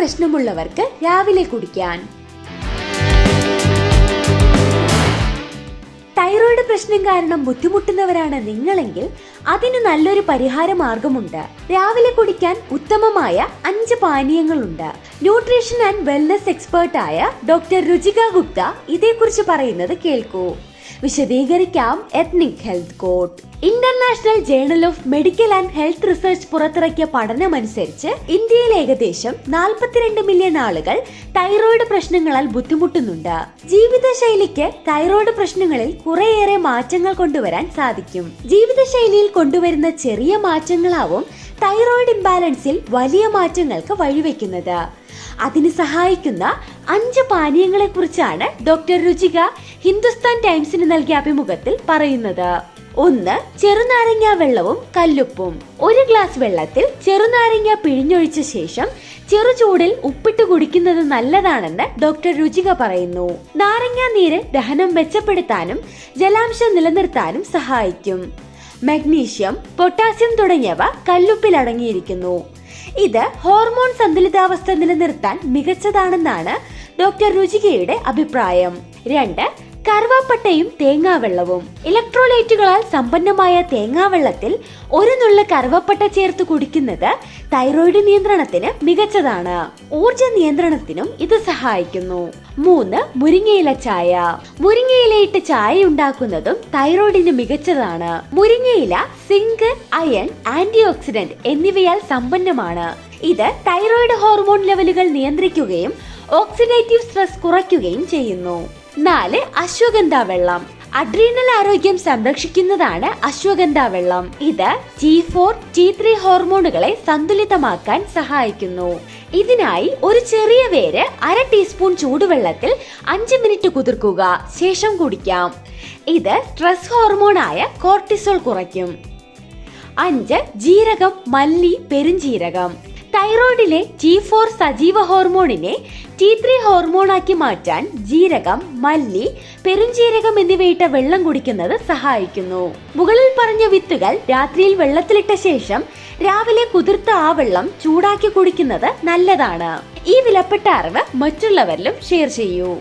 പ്രശ്നമുള്ളവർക്ക് രാവിലെ കുടിക്കാൻ. തൈറോയ്ഡ് പ്രശ്നം കാരണം ബുദ്ധിമുട്ടുന്നവരാണ് നിങ്ങളെങ്കിൽ അതിന് നല്ലൊരു പരിഹാര മാർഗമുണ്ട് രാവിലെ കുടിക്കാൻ ഉത്തമമായ അഞ്ച് പാനീയങ്ങളുണ്ട്. ന്യൂട്രീഷൻ ആൻഡ് വെൽനസ് എക്സ്പേർട്ടായ ഡോക്ടർ രുചിക ഗുപ്ത ഇതേക്കുറിച്ച് പറയുന്നത് കേൾക്കൂ. വിശദീകരിക്കാം ethnic health code international journal of medical and health research പുറത്തിറക്കിയ പഠനമനുസരിച്ച് ഇന്ത്യയിൽ ഏകദേശം നാൽപ്പത്തിരണ്ട് മില്യൺ ആളുകൾ തൈറോയ്ഡ് പ്രശ്നങ്ങളാൽ ബുദ്ധിമുട്ടുന്നുണ്ട്. ജീവിതശൈലിക്ക് തൈറോയ്ഡ് പ്രശ്നങ്ങളിൽ കുറേയേറെ മാറ്റങ്ങൾ കൊണ്ടുവരാൻ സാധിക്കും. ജീവിതശൈലിയിൽ കൊണ്ടുവരുന്ന ചെറിയ മാറ്റങ്ങളാവും തൈറോയ്ഡ് ഇംബാലൻസിൽ വലിയ മാറ്റങ്ങൾക്ക് വഴിവെക്കുന്നത്. അതിന് സഹായിക്കുന്ന അഞ്ച് പാനീയങ്ങളെ കുറിച്ചാണ് ഡോക്ടർ രുചിക ഹിന്ദുസ്ഥാൻ ടൈംസിന് നൽകിയ അഭിമുഖത്തിൽ പറയുന്നത്. ഒന്ന് ചെറുനാരങ്ങ വെള്ളവും കല്ലുപ്പും. ഒരു ഗ്ലാസ് വെള്ളത്തിൽ ചെറുനാരങ്ങ പിഴിഞ്ഞൊഴിച്ച ശേഷം ചെറു ചൂടിൽ ഉപ്പിട്ട് കുടിക്കുന്നത് നല്ലതാണെന്ന് ഡോക്ടർ രുചിക പറയുന്നു. നാരങ്ങ നീര് ദഹനം മെച്ചപ്പെടുത്താനും ജലാംശം നിലനിർത്താനും സഹായിക്കും. മഗ്നീഷ്യം പൊട്ടാസ്യം തുടങ്ങിയവ കല്ലുപ്പിൽ അടങ്ങിയിരിക്കുന്നു ഇത് ഹോർമോൺ സന്തുലിതാവസ്ഥ നിലനിർത്താൻ മികച്ചതാണെന്നാണ് ഡോക്ടർ രുചികയുടെ അഭിപ്രായം. രണ്ട് കറുവാപ്പട്ടയും തേങ്ങാവെള്ളവും. ഇലക്ട്രോലൈറ്റുകളാൽ സമ്പന്നമായ തേങ്ങാവെള്ളത്തിൽ ഒരു നുള്ള കറുവപ്പട്ട ചേർത്ത് കുടിക്കുന്നത് തൈറോയിഡ് നിയന്ത്രണത്തിന് മികച്ചതാണ്. ഊർജ നിയന്ത്രണത്തിനും ഇത് സഹായിക്കുന്നു. മൂന്ന് മുരിങ്ങയില ചായ. മുരിങ്ങയിലയിട്ട് ചായ ഉണ്ടാക്കുന്നതും തൈറോയിഡിന് മികച്ചതാണ്. മുരിങ്ങയില സിങ്ക് അയൺ ആന്റി ഓക്സിഡന്റ് എന്നിവയാൽ സമ്പന്നമാണ്. ഇത് തൈറോയിഡ് ഹോർമോൺ ലെവലുകൾ നിയന്ത്രിക്കുകയും ഓക്സിഡേറ്റീവ് സ്ട്രെസ് കുറയ്ക്കുകയും ചെയ്യുന്നു. നാല് അശ്വഗന്ധ വെള്ളം. അഡ്രീനൽ ആരോഗ്യം സംരക്ഷിക്കുന്നതാണ് അശ്വഗന്ധ വെള്ളം. ഇത് ടി ഫോർ ടി ത്രീ ഹോർമോണുകളെ സന്തുലിതമാക്കാൻ സഹായിക്കുന്നു. ഇതിനായി ഒരു ചെറിയ വേര് അര ടീസ്പൂൺ ചൂടുവെള്ളത്തിൽ അഞ്ച് മിനിറ്റ് കുതിർക്കുക. ശേഷം കുടിക്കാം. ഇത് സ്ട്രെസ് ഹോർമോണായ കോർട്ടിസോൾ കുറയ്ക്കും. അഞ്ച് ജീരകം മല്ലി പെരുംജീരകം. തൈറോയിഡിലെ ടി ഫോർ സജീവ ഹോർമോണിനെ ടി ത്രീ ഹോർമോണാക്കി മാറ്റാൻ ജീരകം മല്ലി പെരുംജീരകം എന്നിവയിട്ട വെള്ളം കുടിക്കുന്നത് സഹായിക്കുന്നു. മുകളിൽ പറഞ്ഞ വിത്തുകൾ രാത്രിയിൽ വെള്ളത്തിലിട്ട ശേഷം രാവിലെ കുതിർത്ത ആ വെള്ളം ചൂടാക്കി കുടിക്കുന്നത് നല്ലതാണ്. ഈ വിലപ്പെട്ട അറിവ് മറ്റുള്ളവരിലും ഷെയർ ചെയ്യൂ.